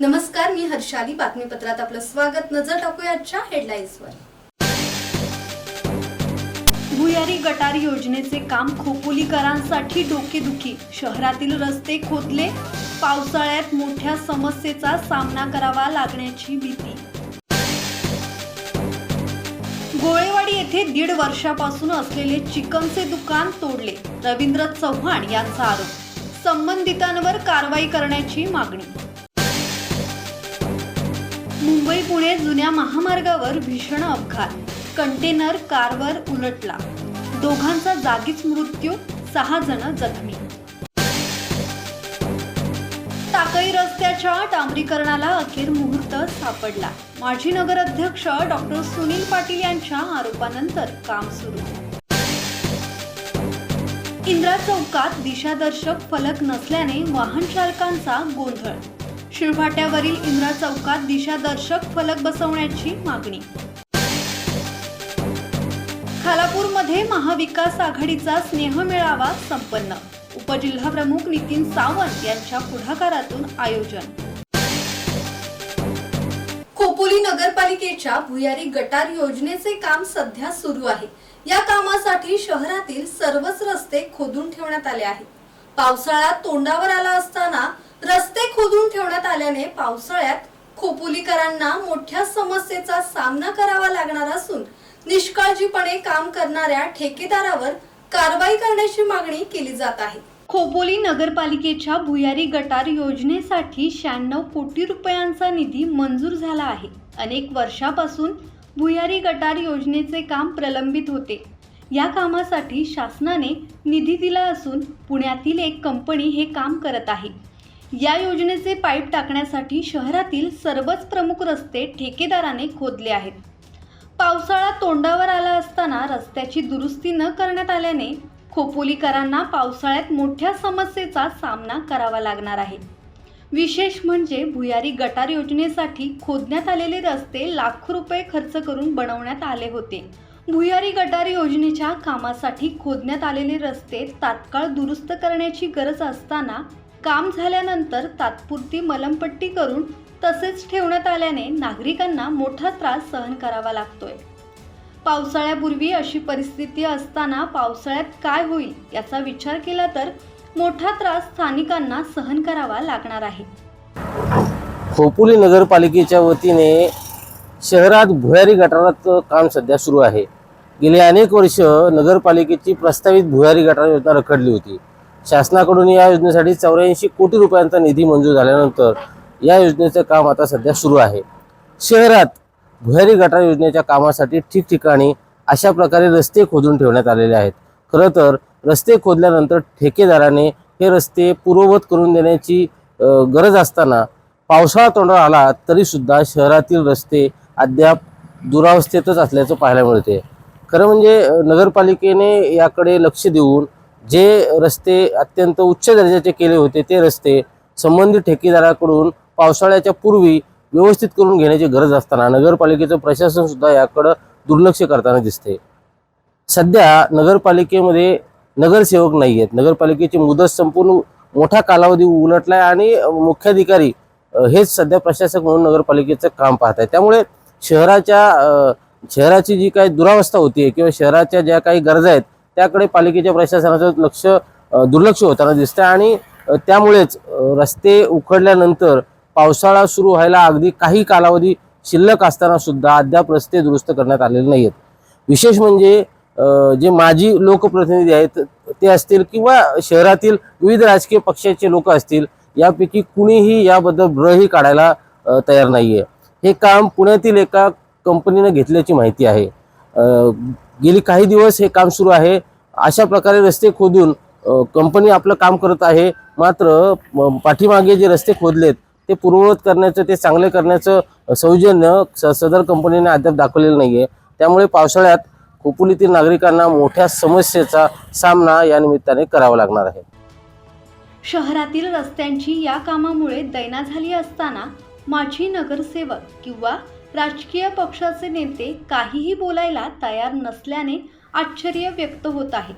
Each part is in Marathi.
नमस्कार मी हर्षाली. बातमीपत्रात आपलं स्वागत. नजर टाकूया आजच्या हेडलाईन्सवर भुयारी गटारी योजनेचे काम खोपोलीकरांसाठी डोकेदुखी. शहरातील रस्ते खोदले. पावसाळ्यात मोठ्या समस्येचा सामना करावा लागण्याची भीती. गोळेवाडी येथे दीड वर्षापासून असलेले चिकनचे दुकान तोडले. रवींद्र चव्हाण यांचा आरोप. संबंधितांवर कारवाई करण्याची मागणी. मुंबई पुणे जुन्या महामार्गावर भीषण अपघात. कंटेनर कारवर उलटला. दोघांचा जागीच मृत्यू सहा जण जखमी. टाकळी रस्त्याच्या डांबरीकरणाला अखेर मुहूर्त सापडला. माजी नगराध्यक्ष डॉक्टर सुनील पाटील यांच्या आरोपानंतर काम सुरू. इंदिरा चौकात दिशादर्शक फलक नसल्याने वाहन चालकांचा गोंधळ. शिळभाट्यावरील इंदिरा चौकात दिशादर्शक फलक बसवण्याची मागणी. खालापूरमध्ये महाविकास आघाडीचा स्नेह मेळावा संपन्न उपजिल्हाप्रमुख नितीन सावंत यांच्या पुढाकारातून आयोजन. खोपोली नगरपालिकेच्या भुयारी गटार योजनेचे काम सध्या सुरू आहे. या कामासाठी शहरातील सर्वच रस्ते खोदून ठेवण्यात आले आहेत. पावसाळा तोंडावर आला असताना रस्ते खोदून ठेवण्यात आल्याने पावसाळ्यात खोपोलीकरांना मोठ्या समस्येचा सामना करावा लागणार असून निष्काळजीपणे काम करणाऱ्या ठेकेदारावर कारवाई करण्याची मागणी केली जात आहे. खोपोली नगरपालिकेच्या भुयारी गटार योजनेसाठी शहाण्णव कोटी रुपयांचा निधी मंजूर झाला आहे. अनेक वर्षापासून भुयारी गटार योजनेचे काम प्रलंबित होते. या कामासाठी शासनाने निधी दिला असून पुण्यातील एक कंपनी हे काम करत आहे. या योजनेचे पाईप टाकण्यासाठी शहरातील सर्वच प्रमुख रस्ते ठेकेदाराने खोदले आहेत. पावसाळा तोंडावर आला असताना रस्त्याची दुरुस्ती न करण्यात आल्याने खोपोलीकरांना पावसाळ्यात मोठ्या समस्येचा सामना करावा लागणार आहे. विशेष म्हणजे भुयारी गटार योजनेसाठी खोदण्यात आलेले रस्ते लाखो रुपये खर्च करून बनवण्यात आले होते. भुयारी गटार योजनेच्या कामासाठी खोदण्यात आलेले रस्ते तात्काळ दुरुस्त करण्याची गरज असताना काम झाल्यानंतर तात्पुरती मलमपट्टी करून तसेच ठेवण्यात आल्याने नागरिकांना मोठा त्रास सहन करावा लागतोय. पावसाळ्यापूर्वी अशी परिस्थिती असताना पावसाळ्यात काय होईल याचा विचार केला तर मोठा त्रास स्थानिकांना सहन करावा लागणार आहे. खोपोली नगरपालिकेच्या वतीने शहरात भुयारी गटाराचं काम सध्या सुरू आहे. गेली अनेक वर्ष नगरपालिकेची प्रस्तावित भुयारी गटार योजना रखडली होती. शासनाकडून या योजनेसाठी चौऱ्याऐंशी कोटी रुपयांचा निधी मंजूर झाल्यानंतर या योजनेचं काम आता सध्या सुरू आहे. शहरात भुयारी गटार योजनेच्या कामासाठी ठिकठिकाणी अशा प्रकारे रस्ते खोदून ठेवण्यात आलेले आहेत. खरं तर रस्ते खोदल्यानंतर ठेकेदाराने हे रस्ते पूर्ववत करून देण्याची गरज असताना पावसाळा तोंडावर आला तरीसुद्धा शहरातील रस्ते अद्याप दुरावस्थेतच असल्याचं पाहायला मिळते. खरं म्हणजे नगरपालिकेने याकडे लक्ष देऊन जे रस्ते अत्यंत उच्च दर्जाचे केले होते ते रस्ते संबंधित ठेकेदाराकडून पावसाळ्याच्या पूर्वी व्यवस्थित करून घेण्याची गरज असताना नगरपालिकेचं प्रशासन सुद्धा याकडं दुर्लक्ष करताना दिसते. सध्या नगरपालिकेमध्ये नगरसेवक नाही आहेत नगरपालिकेची मुदत संपूर्ण मोठा कालावधी उलटला आहे आणि मुख्याधिकारी हेच सध्या प्रशासक म्हणून नगरपालिकेचं काम पाहत आहे त्यामुळे शहराच्या शहराची जी काही दुरावस्था होती किंवा शहराच्या ज्या काही गरजा आहेत त्याकडे पालिकेच्या प्रशासनाचं लक्ष दुर्लक्ष होताना दिसतं आणि त्यामुळेच रस्ते उखडल्यानंतर पावसाळा सुरू व्हायला अगदी काही कालावधी शिल्लक असताना सुद्धा अद्याप रस्ते दुरुस्त करण्यात आलेले नाही आहेत विशेष म्हणजे जे माजी लोकप्रतिनिधी आहेत ते असतील किंवा शहरातील विविध राजकीय पक्षाचे लोक असतील यापैकी कुणीही याबद्दल ब्रही काढायला तयार नाहीये. हे काम पुण्यातील एका कंपनीनं घेतल्याची माहिती आहे. गेली काही दिवस हे काम सुरू आहे. अशा प्रकारे रस्ते खोदून कंपनी आपलं काम करत आहे. मात्र पाठीमागे जे रस्ते खोदलेत ते पूर्ववत करण्याचं ते चांगले करण्याचं सौजन्य स- सदर कंपनीने अद्याप दाखवलेलं नाहीये. त्यामुळे पावसाळ्यात खोपोलीतील नागरिकांना मोठ्या समस्येचा सामना या निमित्ताने करावा लागणार आहे. शहरातील रस्त्यांची या कामामुळे दैना झाली असताना माजी नगरसेवक किंवा राजकीय पक्षाचे नेते काहीही बोलायला तयार नसल्याने आश्चर्य व्यक्त होत आहे.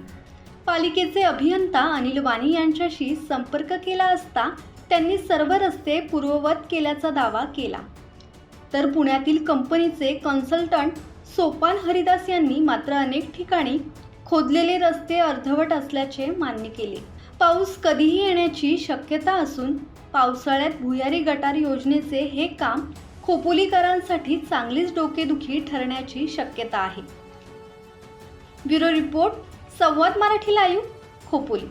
पालिकेचे अभियंता अनिल वाणी यांच्याशी संपर्क केला असता त्यांनी सर्व रस्ते पूर्ववत केल्याचा दावा केला. तर पुण्यातील कंपनीचे कन्सल्टंट सोपान हरिदास यांनी मात्र अनेक ठिकाणी खोदलेले रस्ते अर्धवट असल्याचे मान्य केले. पाऊस कधीही येण्याची शक्यता असून पावसाळ्यात भुयारी गटार योजनेचे हे काम खोपोलीकरांसाठी चांगलीच डोकेदुखी ठरण्याची शक्यता आहे. Bureau report Samvad Marathi live Khopoli.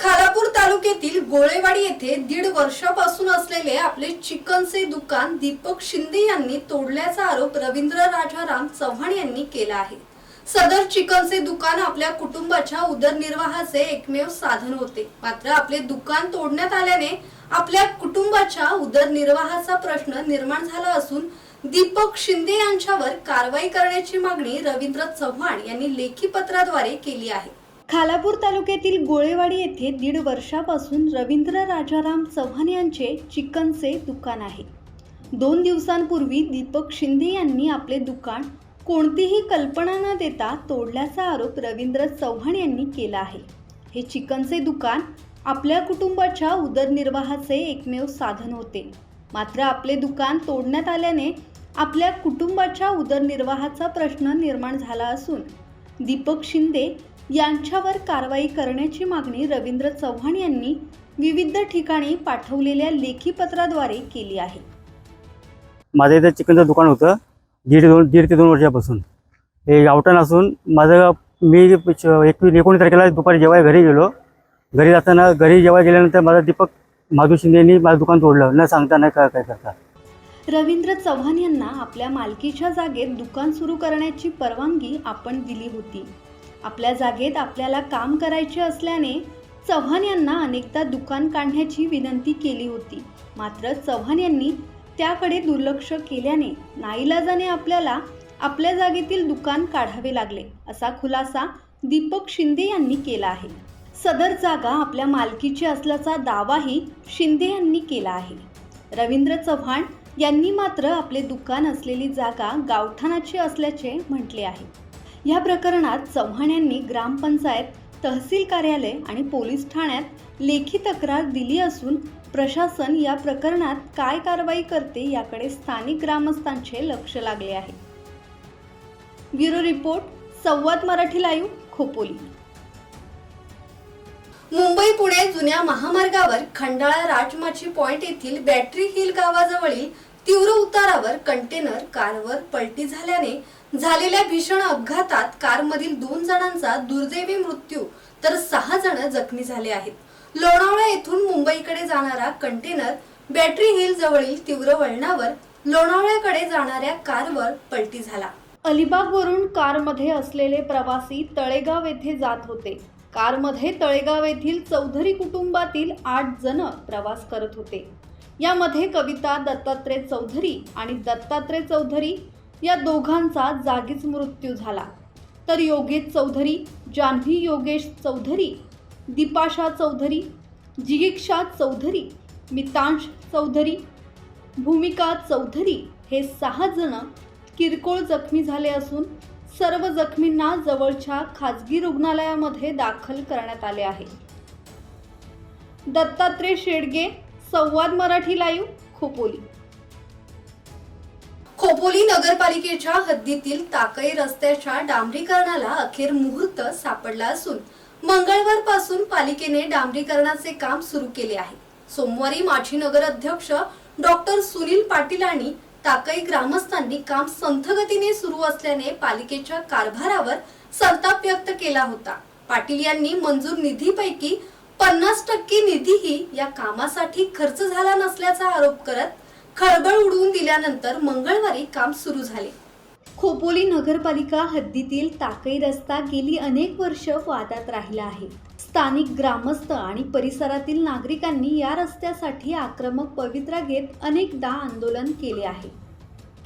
Khalapur तालुक्यातील गोळेवाडी येथे दीड वर्षापासून असलेले आपले चिकनचे दुकान दीपक शिंदे यांनी तोडल्याचा आरोप रवींद्र राजाराम चव्हाण यांनी केला आहे. सदर चिकनचे दुकान आपल्या कुटुंबाच्या उदरनिर्वाहाचे एकमेव साधन होते. मात्र आपले दुकान तोडण्यात आल्याने आपल्या कुटुंबाच्या उदरनिर्वाहाचा प्रश्न निर्माण झाला असून दीपक शिंदे यांच्यावर कारवाई करण्याची मागणी रवींद्र चव्हाण यांनी लेखी पत्राद्वारे केली आहे. खालापूर तालुक्यातील गोळेवाडी येथे दीड वर्षापासून रवींद्र राजाराम चव्हाण यांचे चिकनचे दुकान आहे. दोन दिवसांपूर्वी दीपक शिंदे यांनी आपले दुकान कोणतीही कल्पना न देता तोडल्याचा आरोप रवींद्र चव्हाण यांनी केला आहे. हे चिकनचे दुकान आपल्या कुटुंबाच्या उदरनिर्वाहाचे एकमेव साधन होते. मात्र आपले दुकान तोडण्यात आल्याने आपल्या कुटुंबाच्या उदरनिर्वाहाचा प्रश्न निर्माण झाला असून दीपक शिंदे यांच्यावर कारवाई करण्याची मागणी रवींद्र चव्हाण यांनी विविध ठिकाणी पाठवलेल्या लेखी पत्राद्वारे केली आहे. माझं इथं चिकनचं दुकान होतं दीड दोन दीड ते दोन वर्षापासून. हे गावठण असून माझं मी एकवीस एकोणीस तारखेला दुपारी जेव्हा घरी गेलो घरी जाताना घरी जेव्हा गेल्यानंतर माझा दीपक माधू शिंदे यांनी माझं दुकान तोडलं न सांगता न काय काय करता. रवींद्र चव्हाण यांना आपल्या मालकीच्या जागेत दुकान सुरू करण्याची परवानगी आपण दिली होती. आपल्या जागेत आपल्याला काम करायचे असल्याने चव्हाण यांना अनेकदा दुकान काढण्याची विनंती केली होती. मात्र चव्हाण यांनी त्याकडे दुर्लक्ष केल्याने नाईलाजाने आपल्याला आपल्या जागेतील दुकान काढावे लागले असा खुलासा दीपक शिंदे यांनी केला आहे. सदर जागा आपल्या मालकीची असल्याचा दावाही शिंदे यांनी केला आहे. रवींद्र चव्हाण यांनी मात्र आपले दुकान असलेली जागा गावठाणाची असल्याचे म्हटले आहे. या प्रकरणात चव्हाण यांनी ग्रामपंचायत तहसील कार्यालय आणि पोलीस ठाण्यात लेखी तक्रार दिली असून प्रशासन या प्रकरणात काय कारवाई करते याकडे स्थानिक ग्रामस्थांचे लक्ष लागले आहे. Bureau report Samvad Marathi live Khopoli. Mumbai Pune जुन्या महामार्गावर खंडाळा राजमाची पॉइंट येथील बॅटरी हिल गावाजवळील तीव्र उतारावर कंटेनर कारवर पलटी झाल्याने झालेल्या भीषण अपघातात कारमधील दोन जणांचा दुर्दैवी मृत्यू तर सहा जण जखमी झाले आहेत. लोणावळा येथून मुंबईकडे जाणारा कंटेनर बॅटरी हिल जवळील तीव्र वळणावर लोणावळ्याकडे जाणाऱ्या कारवर पलटी झाला. अलिबागवरून कारमध्ये असलेले प्रवासी तळेगाव येथे जात होते. कारमध्ये तळेगाव येथील चौधरी कुटुंबातील आठ जण प्रवास करत होते. यामध्ये कविता दत्तात्रय चौधरी आणि दत्तात्रय चौधरी या दोघांचा जागीच मृत्यू झाला. तर योगेश चौधरी जान्हवी योगेश चौधरी दीपाशा चौधरी जिगिक्षा चौधरी मितांश चौधरी भूमिका चौधरी हे सहा जण किरकोळ जखमी झाले असून सर्व जखमींना जवळच्या खाजगी रुग्णालयामध्ये दाखल करण्यात आले आहे. दत्तात्रय शेडगे संवाद मराठी लाईव्ह खोपोली. खोपोली नगरपालिकेच्या हद्दीतील ताकई रस्त्याच्या डांबरीकरणाला अखेर मुहूर्त सापडला असून मंगळवारपासून पालिकेने डांबरीकरणाचे काम सुरू केले आहे. सोमवारी माजी नगर अध्यक्ष डॉक्टर सुनील पाटील आणि ताकई ग्रामस्थांनी काम संथगतीने सुरू असल्याने पालिकेच्या कारभारावर संताप व्यक्त केला होता. पाटील यांनी मंजूर निधीपैकी पन्नास टक्के निधीही या कामासाठी खर्च झाला नसल्याचा आरोप करत खळबळ उडवून दिल्यानंतर मंगळवारी काम सुरू झाले. खोपोली नगरपालिका हद्दीतील ताकई रस्ता गेली अनेक वर्ष वादात राहिला आहे. स्थानिक ग्रामस्थ आणि परिसरातील नागरिकांनी या रस्त्यासाठी आक्रमक पवित्रा घेत अनेकदा आंदोलन केले आहे.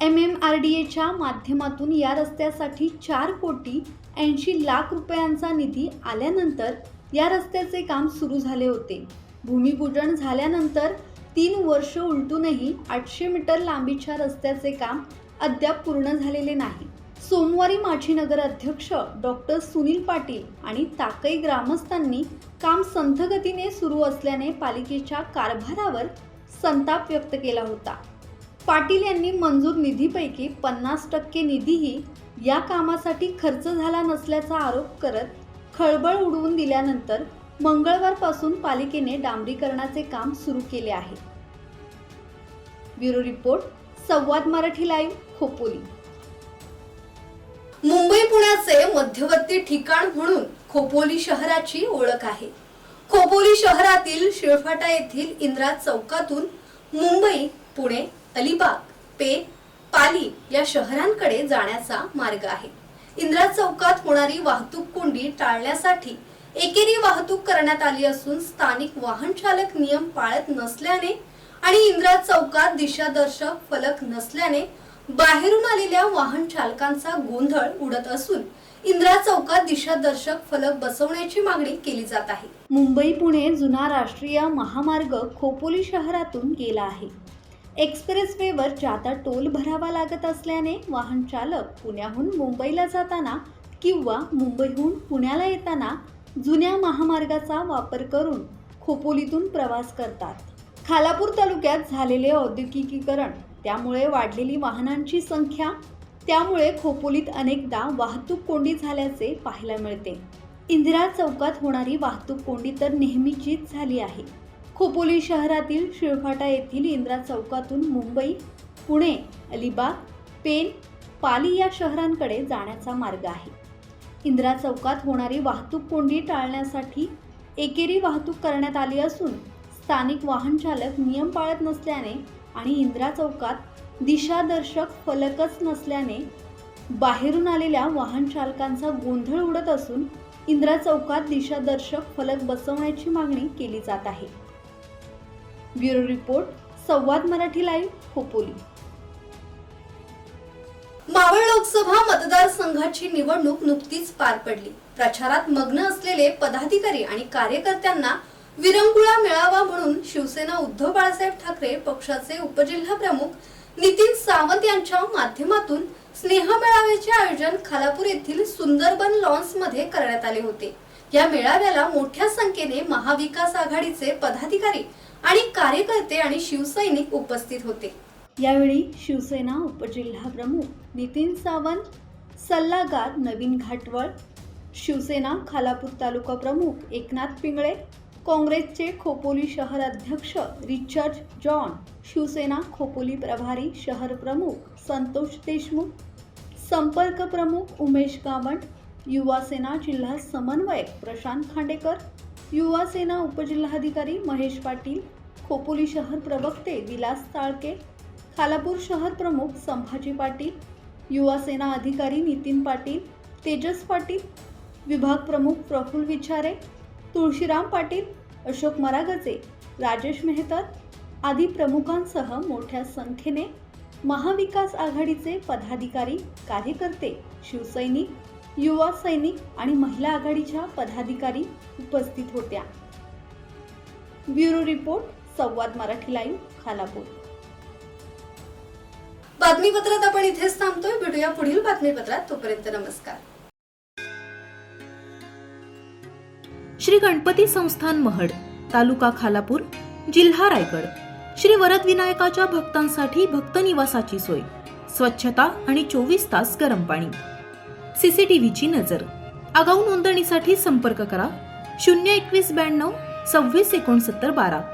एम एम आर डी एच्या माध्यमातून या रस्त्यासाठी चार कोटी ऐंशी लाख रुपयांचा निधी आल्यानंतर या रस्त्याचे काम सुरू झाले होते. भूमिपूजन झाल्यानंतर तीन वर्ष उलटूनही आठशे मीटर लांबीच्या रस्त्याचे काम अद्याप पूर्ण झालेले नाही. सोमवारी माजी नगर अध्यक्ष डॉक्टर सुनील पाटील आणि ताकई ग्रामस्थांनी काम संथगतीने सुरू असल्याने पालिकेच्या कारभारावर संताप व्यक्त केला होता. पाटील यांनी मंजूर निधीपैकी पन्नास टक्के निधीही या कामासाठी खर्च झाला नसल्याचा आरोप करत खळबळ उडवून दिल्यानंतर मंगळवारपासून पालिकेने डांबरीकरणाचे काम सुरू केले आहे. Bureau report Samvad Marathi live Khopoli. Mumbai पुण्याचे मध्यवर्ती ठिकाण म्हणून खोपोली शहराची ओळख आहे. खोपोली शहरातील शिळफाटा येथील इंद्रा चौकातून मुंबई पुणे अलिबाग पे पाली या शहरांकडे जाण्याचा मार्ग आहे. इंदिरा चौकात होणारी वाहतूक कोंडी टाळण्यासाठी एकेरी वाहतूक करण्यात आली असून स्थानिक वाहन चालक नियम पाळत नसल्याने आणि इंदिरा चौकात दिशादर्शक फलक नसल्याने बाहेरून आलेल्या वाहन चालकांचा गोंधळ उडत असून इंदिरा चौकात दिशादर्शक फलक बसवण्याची मागणी केली जात आहे. मुंबई पुणे जुना राष्ट्रीय महामार्ग खोपोली शहरातून गेला आहे. एक्सप्रेसवेवर जादा टोल भरावा लागत असल्याने वाहन चालक पुण्याहून मुंबईला जाताना किंवा मुंबईहून पुण्याला येताना जुन्या महामार्गाचा वापर करून खोपोलीतून प्रवास करतात. खालापूर तालुक्यात झालेले औद्योगिकीकरण त्यामुळे वाढलेली वाहनांची संख्या त्यामुळे खोपोलीत अनेकदा वाहतूक कोंडी झाल्याचे पाहायला मिळते. इंदिरा चौकात होणारी वाहतूक कोंडी तर नेहमीचीच झाली आहे. खोपोली शहरातील शिळफाटा येथील इंद्रा चौकातून मुंबई पुणे अलिबाग पेन पाली या शहरांकडे जाण्याचा मार्ग आहे. इंदिरा चौकात होणारी वाहतूक कोंडी टाळण्यासाठी एकेरी वाहतूक करण्यात आली असून स्थानिक वाहन चालक नियम पाळत नसल्याने आणि इंदिरा चौकात दिशादर्शक फलकच नसल्याने बाहेरून आलेल्या वाहन चालकांचा गोंधळ उडत असून इंदिरा चौकात दिशादर्शक फलक बसवण्याची मागणी केली जात आहे. Bureau report Samvad Marathi live Khopoli. Maval Lok Sabha मतदारसंघाची निवडणूक नुकतीच पार पडली. प्रचारात मग्न असलेले पदाधिकारी आणि कार्यकर्त्यांना विरंगुळा मिळावा म्हणून शिवसेना उद्धव बाळासाहेब ठाकरे पक्षाचे उपजिल्हा प्रमुख नितीन सावंत यांच्या माध्यमातून स्नेह मेळाव्याचे आयोजन खालापूर येथील सुंदरबन लॉन्समध्ये करण्यात आले होते. या मेळाव्याला मोठ्या संख्येने महाविकास आघाडीचे पदाधिकारी आणि कार्यकर्ते आणि शिवसैनिक उपस्थित होते. यावेळी शिवसेना उपजिल्हा प्रमुख नितीन सावंत सल्लागार नवीन घाटवळ शिवसेना खालापूर तालुका प्रमुख एकनाथ पिंगळे काँग्रेसचे खोपोली शहर अध्यक्ष रिचर्ड जॉन शिवसेना खोपोली प्रभारी शहर प्रमुख संतोष देशमुख संपर्क प्रमुख उमेश गावंड युवासेना जिल्हा समन्वयक प्रशांत खांडेकर युवासेना उपजिल्हाधिकारी महेश पाटील खोपोली शहर प्रवक्ते विलास ताळके खालापूर शहर प्रमुख संभाजी पाटील युवा सेना अधिकारी नितीन पाटील तेजस पाटील विभाग प्रमुख प्रफुल्ल विचारे तुळशीराम पाटील अशोक मरागजे राजेश मेहतर आदी प्रमुखांसह मोठ्या संख्येने महाविकास आघाडीचे पदाधिकारी कार्यकर्ते शिवसैनिक युवा सैनिक आणि महिला आघाडीच्या पदाधिकारी उपस्थित होत्या. Bureau report Samvad Marathi live Khalapur बातमीपत्रात आपण इथेच थांबतोय. भेटूया पुढील बातमीपत्रात. तोपर्यंत नमस्कार. श्री गणपती संस्थान महड तालुका खालापूर जिल्हा रायगड. श्री वरद विनायकाच्या भक्तांसाठी भक्त निवासाची सोय. स्वच्छता आणि चोवीस तास गरम पाणी. सीसीटीव्हीची नजर. आगाऊ नोंदणीसाठी संपर्क करा. शून्य एकवीस ब्याण्णव सव्वीस एकोणसत्तर बारा.